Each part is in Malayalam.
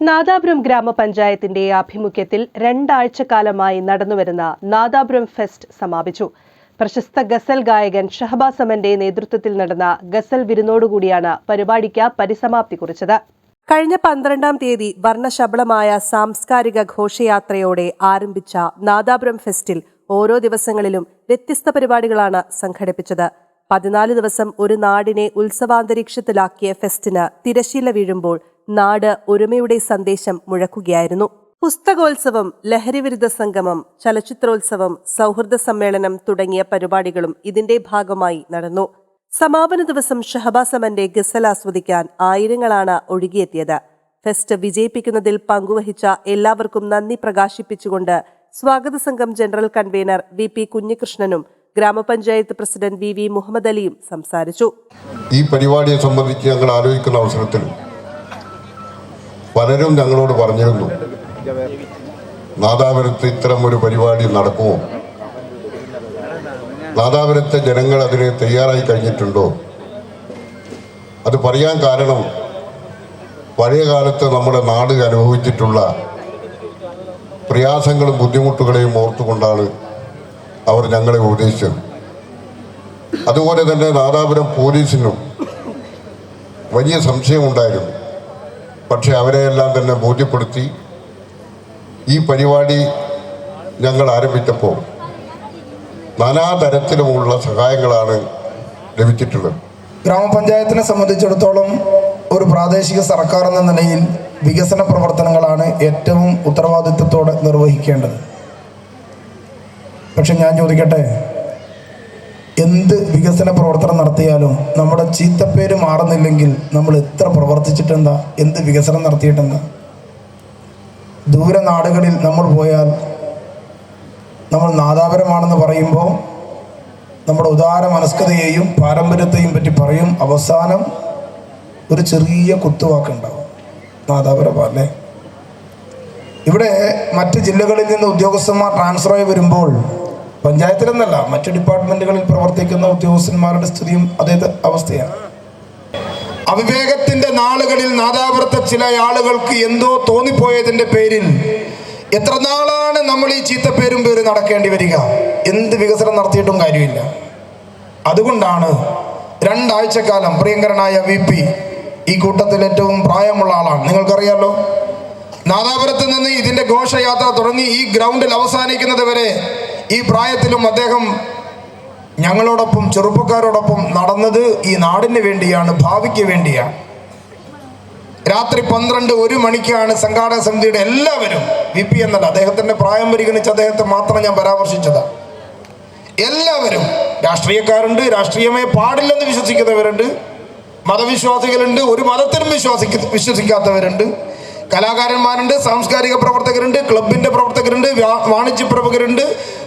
നാദാപുരം ഗ്രാമപഞ്ചായത്തിന്റെ ആഭിമുഖ്യത്തിൽ രണ്ടാഴ്ചക്കാലമായി നടന്നുവരുന്ന നാദാപുരം ഫെസ്റ്റ് സമാപിച്ചു. പ്രശസ്ത ഗസൽ ഗായകൻ ഷഹബാസ് അമന്റെ നേതൃത്വത്തിൽ നടന്ന ഗസൽ വിരുന്നോടുകൂടിയാണ് പരിപാടിക്ക് പരിസമാപ്തി കുറിച്ചത്. കഴിഞ്ഞ പന്ത്രണ്ടാം തീയതി വർണശബളമായ സാംസ്കാരിക ഘോഷയാത്രയോടെ ആരംഭിച്ച നാദാപുരം ഫെസ്റ്റിൽ ഓരോ ദിവസങ്ങളിലും വ്യത്യസ്ത പരിപാടികളാണ് സംഘടിപ്പിച്ചത്. പതിനാല് ദിവസം ഒരു നാടിനെ ഉത്സവാന്തരീക്ഷത്തിലാക്കിയ ഫെസ്റ്റിന് തിരശീല വീഴുമ്പോൾ നാട് ഒരുമയുടെ സന്ദേശം മുഴക്കുകയായിരുന്നു. പുസ്തകോത്സവം ലഹരിവിരുദ്ധ സംഗമം ചലച്ചിത്രോത്സവം സൗഹൃദ സമ്മേളനം തുടങ്ങിയ പരിപാടികളും ഇതിന്റെ ഭാഗമായി നടന്നു. സമാപന ദിവസം ഷഹബാസ് അമന്റെ ഗസൽ ആസ്വദിക്കാൻ ആയിരങ്ങളാണ് ഒഴുകിയെത്തിയത്. ഫെസ്റ്റ് വിജയിപ്പിക്കുന്നതിൽ പങ്കുവഹിച്ച എല്ലാവർക്കും നന്ദി പ്രകാശിപ്പിച്ചുകൊണ്ട് സ്വാഗത സംഘം ജനറൽ കൺവീനർ വി പി കുഞ്ഞികൃഷ്ണനും ഗ്രാമപഞ്ചായത്ത് പ്രസിഡന്റ് വി വി മുഹമ്മദ് അലിയും സംസാരിച്ചു. ഈ പരിപാടിയെ സംബന്ധിച്ച് ഞങ്ങൾ ആലോചിക്കുന്ന അവസരത്തിൽ പലരും ഞങ്ങളോട് പറഞ്ഞിരുന്നു നാദാപുരത്ത് ഇത്തരം ഒരു പരിപാടി നടക്കുമോ? നാദാപുരത്തെ ജനങ്ങൾ അതിന് തയ്യാറായി കഴിഞ്ഞിട്ടുണ്ടോ? അത് പറയാൻ കാരണം പഴയ കാലത്ത് നമ്മുടെ നാട് അനുഭവിച്ചിട്ടുള്ള പ്രയാസങ്ങളും ബുദ്ധിമുട്ടുകളെയും ഓർത്തുകൊണ്ടാണ് അവർ ഞങ്ങളെ ഉപദേശിച്ചത്. അതുപോലെ തന്നെ നാദാപുരം പോലീസിനും വലിയ സംശയമുണ്ടായിരുന്നു. പക്ഷെ അവരെയെല്ലാം തന്നെ ബോധ്യപ്പെടുത്തി ഈ പരിപാടി ഞങ്ങൾ ആരംഭിച്ചപ്പോൾ നാനാതരത്തിലുമുള്ള സഹായങ്ങളാണ് ലഭിച്ചിട്ടുള്ളത്. ഗ്രാമപഞ്ചായത്തിനെ സംബന്ധിച്ചിടത്തോളം ഒരു പ്രാദേശിക സർക്കാർ എന്ന നിലയിൽ വികസന പ്രവർത്തനങ്ങളാണ് ഏറ്റവും ഉത്തരവാദിത്വത്തോടെ നിർവഹിക്കേണ്ടത്. പക്ഷെ ഞാൻ ചോദിക്കട്ടെ? എന്ത് വികസന പ്രവർത്തനം നടത്തിയാലും നമ്മുടെ ചീത്തപ്പേര് മാറുന്നില്ലെങ്കിൽ നമ്മൾ എത്ര പ്രവർത്തിച്ചിട്ടെന്താ? എന്ത് വികസനം നടത്തിയിട്ടെന്താ? ദൂര നാടുകളിൽ നമ്മൾ പോയാൽ നമ്മൾ നാദാപരമാണെന്ന് പറയുമ്പോൾ നമ്മുടെ ഉദാര മനസ്കതയെയും പാരമ്പര്യത്തെയും പറ്റി പറയും. അവസാനം ഒരു ചെറിയ കുത്തുവാക്കുണ്ടാവും നാദാപുരം അല്ലേ? ഇവിടെ മറ്റ് ജില്ലകളിൽ നിന്ന് ഉദ്യോഗസ്ഥന്മാർ ട്രാൻസ്ഫർ ആയി വരുമ്പോൾ പഞ്ചായത്തിലെന്നല്ല മറ്റു ഡിപ്പാർട്ട്മെന്റുകളിൽ പ്രവർത്തിക്കുന്ന ഉദ്യോഗസ്ഥന്മാരുടെ സ്ഥിതിയും അതേ അവസ്ഥയാണ്. അവിവേകത്തിന്റെ നാളുകളിൽ നാദാപുരത്ത് ചില ആളുകൾക്ക് എന്തോ തോന്നിപ്പോയതിന്റെ പേരിൽ എത്ര നാളാണ് നമ്മൾ ഈ ചീത്തപ്പേരും പേര് നടക്കേണ്ടി വരിക? എന്ത് വികസനം നടത്തിയിട്ടും കാര്യമില്ല. അതുകൊണ്ടാണ് രണ്ടാഴ്ചക്കാലം പ്രിയങ്കരനായ വി പി ഈ കൂട്ടത്തിൽ ഏറ്റവും പ്രായമുള്ള ആളാണ്. നിങ്ങൾക്കറിയാലോ? നാദാപുരത്ത് നിന്ന് ഇതിന്റെ ഘോഷയാത്ര തുടങ്ങി ഈ ഗ്രൗണ്ടിൽ അവസാനിക്കുന്നത് വരെ ഈ പ്രായത്തിലും അദ്ദേഹം ഞങ്ങളോടൊപ്പം ചെറുപ്പക്കാരോടൊപ്പം നടന്നത് ഈ നാടിന് വേണ്ടിയാണ് ഭാവിക്ക് വേണ്ടിയാണ്. രാത്രി പന്ത്രണ്ട് ഒരു മണിക്കാണ് സംഘാടക സമിതിയുടെ എല്ലാവരും വി പി എന്നല്ല അദ്ദേഹത്തിന്റെ പ്രായം പരിഗണിച്ച് അദ്ദേഹത്തെ മാത്രം ഞാൻ പരാമർശിച്ചതാണ് എല്ലാവരും രാഷ്ട്രീയക്കാരുണ്ട് രാഷ്ട്രീയമേ പാടില്ലെന്ന് വിശ്വസിക്കുന്നവരുണ്ട് മതവിശ്വാസികളുണ്ട് ഒരു മതത്തിനും വിശ്വാസിക്ക വിശ്വസിക്കാത്തവരുണ്ട്. കലാകാരന്മാരുണ്ട് സാംസ്കാരിക പ്രവർത്തകരുണ്ട് ക്ലബിന്റെ പ്രവർത്തകരുണ്ട് വാണിജ്യ പ്രമുഖരുണ്ട്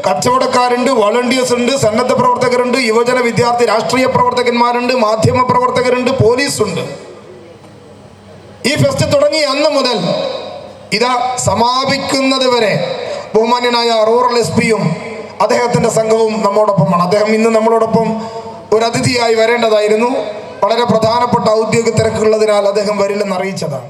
കച്ചവടക്കാരുണ്ട് വോളണ്ടിയേഴ്സ് ഉണ്ട് സന്നദ്ധ പ്രവർത്തകരുണ്ട് യുവജന വിദ്യാർത്ഥി രാഷ്ട്രീയ പ്രവർത്തകന്മാരുണ്ട് മാധ്യമ പ്രവർത്തകരുണ്ട് പോലീസുണ്ട്. ഈ ഫെസ്റ്റ് തുടങ്ങി അന്ന് മുതൽ ഇതാ സമാപിക്കുന്നത് വരെ ബഹുമാന്യനായ റൂറൽ എസ് പിയും അദ്ദേഹത്തിന്റെ സംഘവും നമ്മോടൊപ്പമാണ്. അദ്ദേഹം ഇന്ന് നമ്മളോടൊപ്പം ഒരു അതിഥിയായി വരേണ്ടതായിരുന്നു. വളരെ പ്രധാനപ്പെട്ട ഔദ്യോഗിക തിരക്കുള്ളതിനാൽ അദ്ദേഹം വരില്ലെന്ന് അറിയിച്ചതാണ്.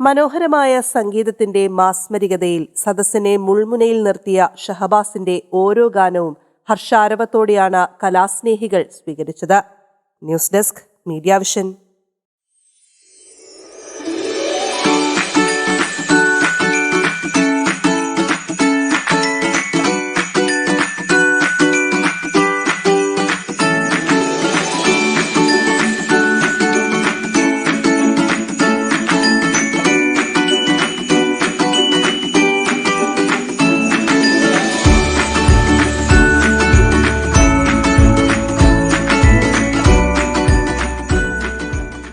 മനോഹരമായ സംഗീതത്തിന്റെ മാസ്മരികതയിൽ സദസ്സിനെ മുൾമുനയിൽ നിർത്തിയ ഷഹബാസിന്റെ ഓരോ ഗാനവും ഹർഷാരവത്തോടെയാണ് കലാസ്നേഹികൾ സ്വീകരിച്ചത്. News desk media vision.